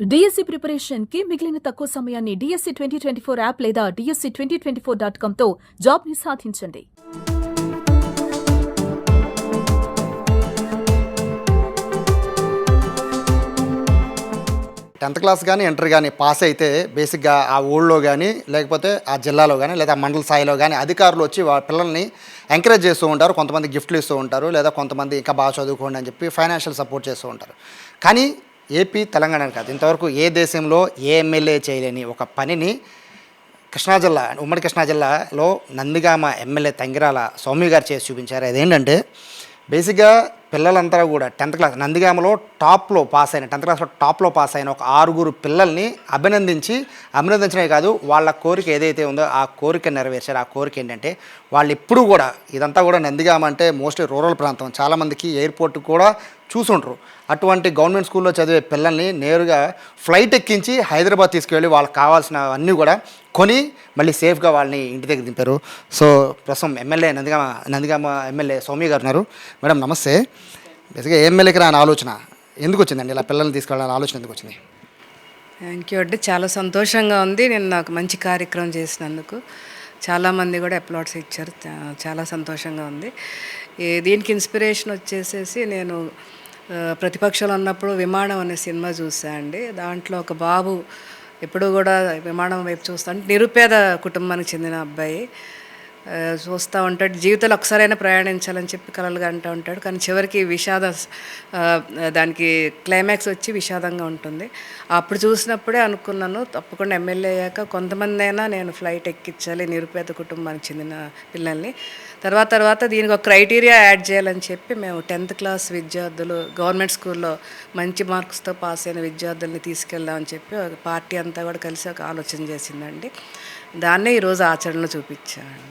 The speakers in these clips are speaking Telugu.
డిఎస్సి ప్రిపరేషన్కి మిగిలిన తక్కువ సమయాన్ని DSC twenty twenty four app లేదా DSC twenty twenty four dot కామ్తో జాబ్ని సాధించండి టెన్త్ క్లాస్ కానీ ఇంటర్ కానీ పాస్ అయితే బేసిక్గా ఆ ఊళ్ళో కానీ లేకపోతే ఆ జిల్లాలో కానీ లేదా మండల స్థాయిలో కానీ అధికారులు వచ్చి వాళ్ళ పిల్లల్ని ఎంకరేజ్ చేస్తూ ఉంటారు. కొంతమంది గిఫ్ట్లు ఇస్తూ ఉంటారు. లేదా కొంతమంది ఇంకా బాగా చదువుకోండి అని చెప్పి ఫైనాన్షియల్ సపోర్ట్ చేస్తూ ఉంటారు. కానీ ఏపీ తెలంగాణ కాదు. ఇంతవరకు ఏ దేశంలో ఏ ఎమ్మెల్యే చేయలేని ఒక పనిని కృష్ణా జిల్లా ఉమ్మడి కృష్ణా జిల్లాలో నందిగామ ఎమ్మెల్యే తంగిరాల సౌమ్య గారు చేసి చూపించారు. అదేంటంటే బేసిక్గా పిల్లలంతా కూడా టెన్త్ క్లాస్ నందిగామలో టాప్లో పాస్ అయిన టెన్త్ క్లాస్లో టాప్లో పాస్ అయిన ఒక ఆరుగురు పిల్లల్ని అభినందించి అభినందించడమే కాదు వాళ్ళ కోరిక ఏదైతే ఉందో ఆ కోరిక నెరవేర్చారు. ఆ కోరిక ఏంటంటే వాళ్ళు ఇప్పుడు కూడా ఇదంతా కూడా నందిగామ అంటే మోస్ట్లీ రూరల్ ప్రాంతం. చాలామందికి ఎయిర్పోర్ట్ కూడా చూసుంటారు అటువంటి గవర్నమెంట్ స్కూల్లో చదివే పిల్లల్ని నేరుగా ఫ్లైట్ ఎక్కించి హైదరాబాద్ తీసుకువెళ్ళి వాళ్ళకి కావాల్సినవన్నీ కూడా కొని మళ్ళీ సేఫ్గా వాళ్ళని ఇంటి దగ్గర దింపారు. సో ప్రస్తుతం ఎమ్మెల్యే నందిగామ నందిగామ ఎమ్మెల్యే సౌమ్య గారు ఉన్నారు. మేడం నమస్తే. బేసిక్గా ఎమ్మెల్యేకి రాని ఆలోచన. ఎందుకు వచ్చిందండి ఇలా పిల్లల్ని తీసుకెళ్ళాలని ఆలోచన ఎందుకు వచ్చింది? థ్యాంక్ యూ అండి. చాలా సంతోషంగా ఉంది. నేను నాకు మంచి కార్యక్రమం చేసినందుకు. చాలామంది కూడా అప్లాట్స్ ఇచ్చారు. చాలా సంతోషంగా ఉంది. దీనికి ఇన్స్పిరేషన్ వచ్చేసేసి నేను ప్రతిపక్షంలో ఉన్నప్పుడు విమానం అనే సినిమా చూసా అండి. దాంట్లో ఒక బాబు ఎప్పుడు కూడా విమానం వైపు చూస్తాను నిరుపేద కుటుంబానికి చెందిన అబ్బాయి. చూస్తూ ఉంటాడు. జీవితంలో ఒకసారైనా ప్రయాణించాలని చెప్పి కలలుగా అంటూ ఉంటాడు. కానీ చివరికి విషాద దానికి క్లైమాక్స్ వచ్చి విషాదంగా ఉంటుంది. అప్పుడు చూసినప్పుడే అనుకున్నాను తప్పకుండా ఎమ్మెల్యే అయ్యాక కొంతమంది అయినా నేను ఫ్లైట్ ఎక్కించాలి నిరుపేద కుటుంబానికి చెందిన పిల్లల్ని. తర్వాత తర్వాత దీనికి ఒక క్రైటీరియా యాడ్ చేయాలని చెప్పి మేము టెన్త్ క్లాస్ విద్యార్థులు గవర్నమెంట్ స్కూల్లో మంచి మార్క్స్తో పాస్ అయిన విద్యార్థుల్ని తీసుకెళ్దామని చెప్పి ఒక పార్టీ అంతా కూడా కలిసి ఒక ఆలోచన చేసిందండి. దాన్నే ఈరోజు ఆచరణలో చూపించామండి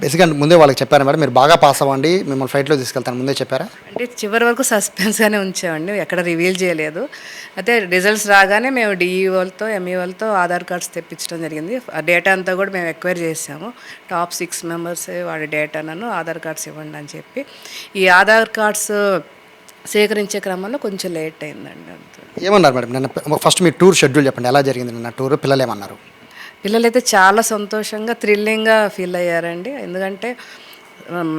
బేసిక్గా ముందే వాళ్ళకి చెప్పారు మేడం మీరు బాగా పాస్ అవ్వండి మిమ్మల్ని ఫ్లైట్లో తీసుకెళ్తాను ముందే చెప్పారా? అంటే చివరి వరకు సస్పెన్స్గానే ఉంచామండి ఎక్కడ రివీల్ చేయలేదు. అయితే రిజల్ట్స్ రాగానే మేము డిఈ వాళ్ళతో ఎంఈ వాళ్ళతో ఆధార్ కార్డ్స్ తెప్పించడం జరిగింది. ఆ డేటా అంతా కూడా మేము ఎక్వైర్ చేసాము. టాప్ సిక్స్ మెంబర్స్ వాడి డేటాను ఆధార్ కార్డ్స్ ఇవ్వండి అని చెప్పి. ఈ ఆధార్ కార్డ్స్ సేకరించే క్రమంలో కొంచెం లేట్ అయిందండి అంతే. ఏమన్నారు మేడం? నిన్న ఫస్ట్ మీ టూర్ షెడ్యూల్ చెప్పండి ఎలా జరిగింది? నిన్న టూర్ పిల్లలు ఏమన్నారు? పిల్లలైతే చాలా సంతోషంగా థ్రిల్లింగ్గా ఫీల్ అయ్యారండి. ఎందుకంటే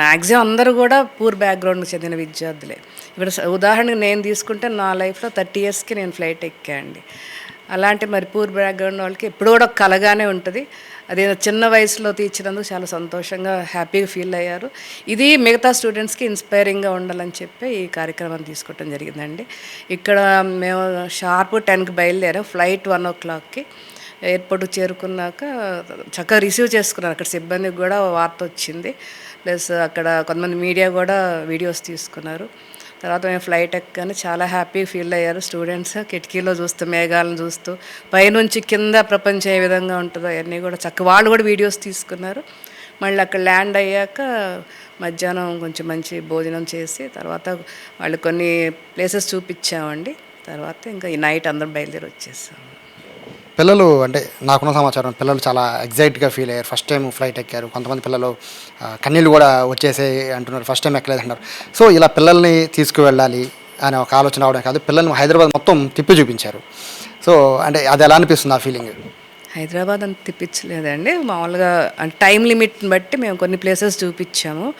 మ్యాక్సిమం అందరూ కూడా పూర్ బ్యాక్గ్రౌండ్కి చెందిన విద్యార్థులే. ఇప్పుడు ఉదాహరణకు నేను తీసుకుంటే నా లైఫ్లో థర్టీ ఇయర్స్కి నేను ఫ్లైట్ ఎక్కాండి అలాంటి మరి పూర్ బ్యాక్గ్రౌండ్ వాళ్ళకి ఎప్పుడు కూడా కలగానే ఉంటుంది. అది చిన్న వయసులో తీర్చినందుకు చాలా సంతోషంగా హ్యాపీగా ఫీల్ అయ్యారు. ఇది మిగతా స్టూడెంట్స్కి ఇన్స్పైరింగ్గా ఉండాలని చెప్పి ఈ కార్యక్రమాన్ని తీసుకోవడం జరిగిందండి. ఇక్కడ మేము షార్ప్ టెన్కి బయలుదేరాం ఫ్లైట్ వన్ ఓ క్లాక్కి ఎయిర్పోర్ట్ చేరుకున్నాక చక్కగా రిసీవ్ చేసుకున్నారు. అక్కడ సిబ్బందికి కూడా వార్త వచ్చింది. ప్లస్ అక్కడ కొంతమంది మీడియా కూడా వీడియోస్ తీసుకున్నారు. తర్వాత మేము ఫ్లైట్ ఎక్కగానే చాలా హ్యాపీ ఫీల్ అయ్యారు. స్టూడెంట్స్ కిటికీలో చూస్తూ మేఘాలను చూస్తూ పైనుంచి కింద ప్రపంచం ఏ విధంగా ఉంటుందో అవన్నీ కూడా చక్క వాళ్ళు కూడా వీడియోస్ తీసుకున్నారు. మళ్ళీ అక్కడ ల్యాండ్ అయ్యాక మధ్యాహ్నం కొంచెం మంచి భోజనం చేసి తర్వాత వాళ్ళు కొన్ని ప్లేసెస్ చూపించామండి. తర్వాత ఇంకా ఈ నైట్ అందరం బయలుదేరి వచ్చేసాము. పిల్లలు అంటే నాకున్న సమాచారం పిల్లలు చాలా ఎగ్జైట్గా ఫీల్ అయ్యారు. ఫస్ట్ టైం ఫ్లైట్ ఎక్కారు. కొంతమంది పిల్లలు కన్నీళ్ళు కూడా వచ్చేసే అంటున్నారు. ఫస్ట్ టైం ఎక్కలేదు అంటారు సో ఇలా పిల్లల్ని తీసుకువెళ్ళాలి అనే ఒక ఆలోచన రావడం కాదు. పిల్లల్ని హైదరాబాద్ మొత్తం తిప్పి చూపించారు. సో అంటే అది ఎలా అనిపిస్తుంది ఆ ఫీలింగ్ హైదరాబాద్ అంత తిప్పించలేదండి. మామూలుగా అంటే టైం లిమిట్ని బట్టి మేము కొన్ని ప్లేసెస్ చూపించాము.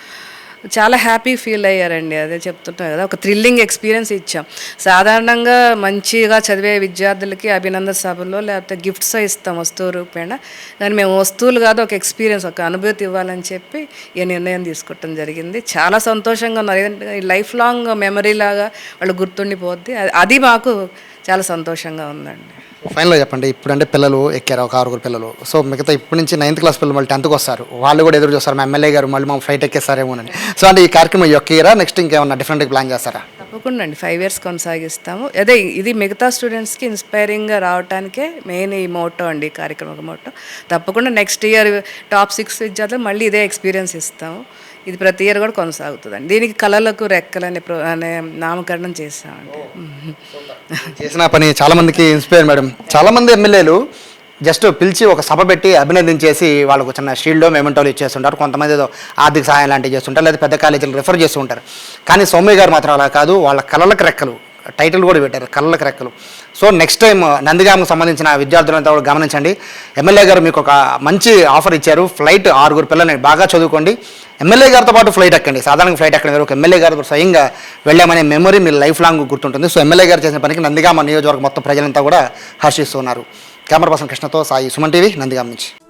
చాలా హ్యాపీ ఫీల్ అయ్యారండి. అదే చెప్తుంటాం కదా ఒక థ్రిల్లింగ్ ఎక్స్పీరియన్స్ ఇచ్చాం. సాధారణంగా మంచిగా చదివే విద్యార్థులకి అభినందన సభలో లేకపోతే గిఫ్ట్స్ ఇస్తాం వస్తువు రూపేణ. కానీ మేము వస్తువులు కాదు ఒక ఎక్స్పీరియన్స్ ఒక అనుభూతి ఇవ్వాలని చెప్పి ఈ నిర్ణయం తీసుకోవటం జరిగింది. చాలా సంతోషంగా ఉన్నారు. ఎందుకంటే ఈ లైఫ్ లాంగ్ మెమరీ లాగా వాళ్ళు గుర్తుండిపోద్ది. అది- అది మాకు చాలా సంతోషంగా ఉందండి. ఫైనల్గా చెప్పండి ఇప్పుడంటే పిల్లలు ఎక్కారు? ఒక ఆరుగురు పిల్లలు. సో మిగతా ఇప్పటి నుంచి నైన్త్ క్లాస్ పిల్లలు మళ్ళీ టెన్త్కి వస్తారు. వాళ్ళు కూడా ఎదురు చూస్తారు మా ఎమ్మెల్యే గారు మళ్ళీ మా ఫ్లైట్ ఎక్కేస్తారేమోనని. సో అంటే ఈ కార్యక్రమం యొక్క ఇయరా నెక్స్ట్ ఇంకేమన్నా డిఫరెంట్గా ప్లాన్ చేస్తారా? తప్పకుండా అండి. ఫైవ్ ఇయర్స్ కొనసాగిస్తాము. అదే ఇది మిగతా స్టూడెంట్స్కి ఇన్స్పైరింగ్గా రావడానికే మెయిన్ ఈ మోటో అండి ఈ కార్యక్రమం మోటో తప్పకుండా నెక్స్ట్ ఇయర్ టాప్ సిక్స్ విద్యార్థులు మళ్ళీ ఇదే ఎక్స్పీరియన్స్ ఇస్తాము. ఇది ప్రతి ఇయర్ కూడా కొనసాగుతుందండి. దీనికి కళలకు రెక్కలని ప్రో అనే నామకరణం చేస్తామండి చేసిన పని చాలా మందికి ఇన్స్పైర్ మేడం. చాలా మంది ఎమ్మెల్యేలు జస్ట్ పిలిచి ఒక సభ పెట్టి అభినందించేసి వాళ్ళకు చిన్న షీల్డో మెమెంటోలు ఇచ్చేస్తుంటారు. కొంతమంది ఏదో ఆర్థిక సహాయం లాంటివి చేస్తుంటారు లేదా పెద్ద కాలేజీలు రిఫర్ చేస్తూ ఉంటారు కానీ సౌమ్య గారు మాత్రం అలా కాదు. వాళ్ళ కళలకు రెక్కలు. టైటిల్ కూడా పెట్టారు కళ్ళకి రెక్కలు సో నెక్స్ట్ టైం uh, నందిగామకు సంబంధించిన విద్యార్థులంతా కూడా గమనించండి. ఎమ్మెల్యే గారు మీకు ఒక మంచి ఆఫర్ ఇచ్చారు. ఫ్లైట్ ఆరుగురు పిల్లల్ని బాగా చదువుకోండి. ఎమ్మెల్యే గారితో పాటు ఫ్లైట్ ఎక్కండి. సాధారణంగా ఫ్లైట్ ఎక్కండి ఒక ఎమ్మెల్యే గారు స్వయంగా వెళ్ళామనే మెమరీ మీరు లైఫ్ లాంగ్ గుర్తుంటుంది. సో ఎమ్మెల్యే గారు చేసిన పనికి నందిగామ నియోజకవర్గం మొత్తం ప్రజలంతా కూడా హర్షిస్తున్నారు. కెమెరా పర్సన్ కృష్ణతో సాయి సుమన్ టీవీ నందిగామ నుంచి.